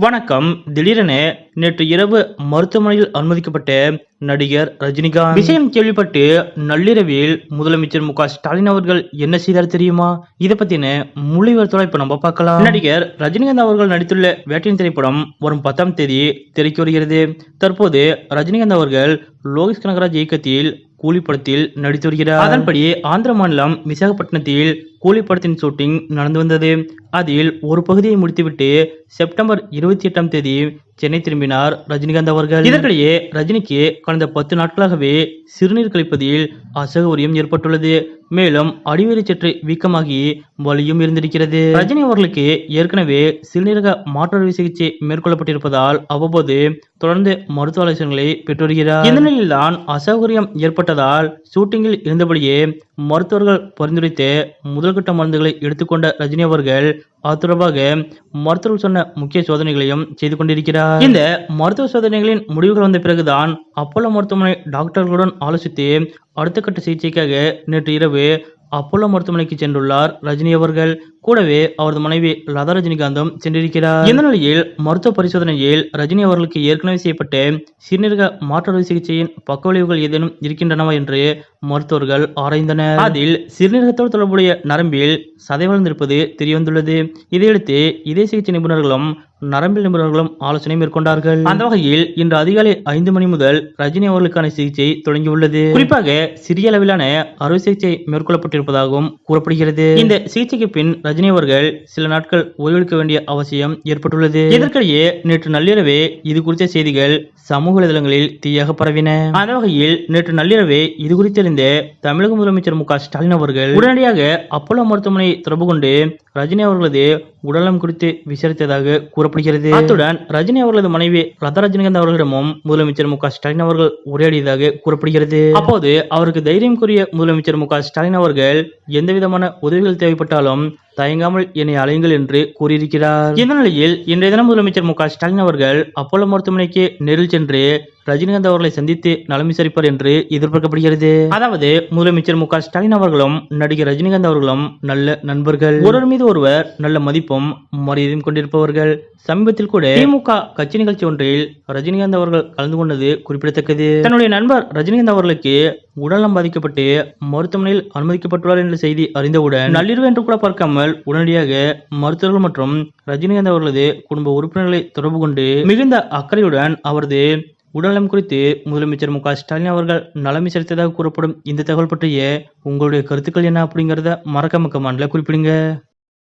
வணக்கம். திடீரென நேற்று இரவு மருத்துவமனையில் அனுமதிக்கப்பட்ட நடிகர் ரஜினிகாந்த். விஷயம் கேள்விப்பட்டு நள்ளிரவில் முதலமைச்சர் மு ஸ்டாலின் அவர்கள் என்ன செய்தார் தெரியுமா? இதை பத்தின முழு விவரத்தோட இப்ப நம்ம பார்க்கலாம். நடிகர் ரஜினிகாந்த் அவர்கள் நடித்துள்ள வேட்டையின் திரைப்படம் வரும் பத்தாம் தேதி திரைக்கு வருகிறது. தற்போது ரஜினிகாந்த் அவர்கள் லோகேஷ் கனகராஜ் இயக்கத்தில் கூலி படத்தில் நடித்து வருகிறார். அதன்படி ஆந்திர மாநிலம் விசாகப்பட்டினத்தில் கூலி படத்தின் ஷூட்டிங் நடந்து வந்தது. அதில் ஒரு பகுதியை முடித்துவிட்டு செப்டம்பர் இருபத்தி எட்டாம் தேதி சென்னை திரும்பினார் ரஜினிகாந்த் அவர்கள். இதற்கிடையே ரஜினிக்கு கடந்த பத்து நாட்களாகவே சிறுநீர் கழிப்பதில் அசௌகரியம் ஏற்பட்டுள்ளது. மேலும் அடிவேறு சற்று வீக்கமாகி வலியும் இருந்திருக்கிறது. ரஜினி அவர்களுக்கு ஏற்கனவே சிறுநீரக மாற்றுவை சிகிச்சை மேற்கொள்ளப்பட்டிருப்பதால் அவ்வப்போது தொடர்ந்து மருத்துவ ஆலோசனைகளை பெற்று வருகிறார். இந்த நிலையில்தான் அசௌகரியம் ஏற்பட்டதால் ஷூட்டிங்கில் இருந்தபடியே மருத்துவர்கள் பரிந்துரைத்து முதல்கட்ட மருந்துகளை எடுத்துக்கொண்ட ரஜினி அவர்கள் அது தொடர்பாக மருத்துவர்கள் சொன்ன முக்கிய சோதனைகளையும் செய்து கொண்டிருக்கிறார். இந்த மருத்துவ சோதனைகளின் முடிவுகள் வந்த பிறகுதான் அப்போலோ மருத்துவமனை டாக்டர்களுடன் ஆலோசித்து அடுத்த கட்ட சிகிச்சைக்காக நேற்று இரவு அப்போலோ மருத்துவமனைக்கு சென்றுள்ளார் ரஜினி அவர்கள். கூடவே அவரது மனைவி லதா ரஜினிகாந்தும் சென்றிருக்கிறார். இந்த நிலையில் மருத்துவ பரிசோதனையில் ரஜினி அவர்களுக்கு ஏற்கனவே செய்யப்பட்ட சிறுநீரக மாற்று சிகிச்சையின் பக்க விளைவுகள் ஏதேனும் இருக்கின்றனவா என்று மருத்துவர்கள் ஆராய்ந்தனர். அதில் சிறுநீரகத்தோடு தொடர்புடைய நரம்பில் சதை வளர்ந்திருப்பது தெரியவந்துள்ளது. இதையடுத்து இதே சிகிச்சை நிபுணர்களும் நரம்பில் நிபுணர்களும் ஆலோசனை மேற்கொண்டார்கள். அந்த வகையில் இன்று அதிகாலை ஐந்து மணி முதல் ரஜினி அவர்களுக்கான சிகிச்சை தொடங்கியுள்ளது. குறிப்பாக சிறிய அளவிலான அறுவை சிகிச்சை மேற்கொள்ளப்பட்டிருப்பதாகவும் கூறப்படுகிறது. இந்த சிகிச்சைக்கு பின் ரஜினி அவர்கள் சில நாட்கள் ஓய்வெடுக்க வேண்டிய அவசியம் ஏற்பட்டுள்ளது. இதற்கிடையே நேற்று நள்ளிரவே இது குறித்த செய்திகள் சமூக வலைதளங்களில் தீயாக பரவின. அந்த வகையில் நேற்று நள்ளிரவே இது குறித்தறிந்த தமிழக முதலமைச்சர் மு ஸ்டாலின் அவர்கள் உடனடியாக அப்போலோ மருத்துவமனை தொடர்பு கொண்டு ரஜினி அவர்களது உடலம் குறித்து விசாரித்ததாக கூறப்படுகிறது. அத்துடன் ரஜினி அவர்களது மனைவி லதா ரஜினிகாந்த் அவர்களிடமும் முதலமைச்சர் மு ஸ்டாலின் அவர்கள் உரையாடியதாக கூறப்படுகிறது. அப்போது அவருக்கு தைரியம் கூறிய முதலமைச்சர் மு ஸ்டாலின் அவர்கள் எந்த விதமான உதவிகள் தேவைப்பட்டாலும் தயங்காமல் என்னை அலையுங்கள் என்று கூறியிருக்கிறார். இந்த நிலையில் இன்றைய தினம் முதலமைச்சர் மு க ஸ்டாலின் அவர்கள் அப்போலோ மருத்துவமனைக்கு நேரில் சென்று ரஜினிகாந்த் அவர்களை சந்தித்து நலம் விசாரிப்பார் என்று எதிர்பார்க்கப்படுகிறது. அதாவது முதலமைச்சர் மு ஸ்டாலின் அவர்களும் நடிகர் ரஜினிகாந்த் அவர்களும் நல்ல நண்பர்கள். ஒருவர் மீது ஒருவர் நல்ல மதிப்பும் மரியாதையும் கொண்டிருப்பவர்கள். சமீபத்தில் கூட திமுக கட்சி நிகழ்ச்சி ஒன்றில் ரஜினிகாந்த் அவர்கள் கலந்து கொண்டது குறிப்பிடத்தக்கது. தன்னுடைய நண்பர் ரஜினிகாந்த் அவர்களுக்கு உடல்நலம் பாதிக்கப்பட்டு மருத்துவமனையில் அனுமதிக்கப்பட்டுள்ளார் என்ற செய்தி அறிந்தவுடன் நள்ளிரவு என்று கூட பார்க்காமல் உடனடியாக மருத்துவர்கள் மற்றும் ரஜினிகாந்த் அவர்களது குடும்ப உறுப்பினர்களை தொடர்பு கொண்டு மிகுந்த அக்கறையுடன் அவரது உடல்நலம் குறித்து முதலமைச்சர் மு க ஸ்டாலின் அவர்கள் நலம் விசாரித்ததாக கூறப்படும் இந்த தகவல் பற்றிய உங்களுடைய கருத்துக்கள் என்ன அப்படிங்கிறத மறக்காம கமாண்டில் குறிப்பிடுங்க.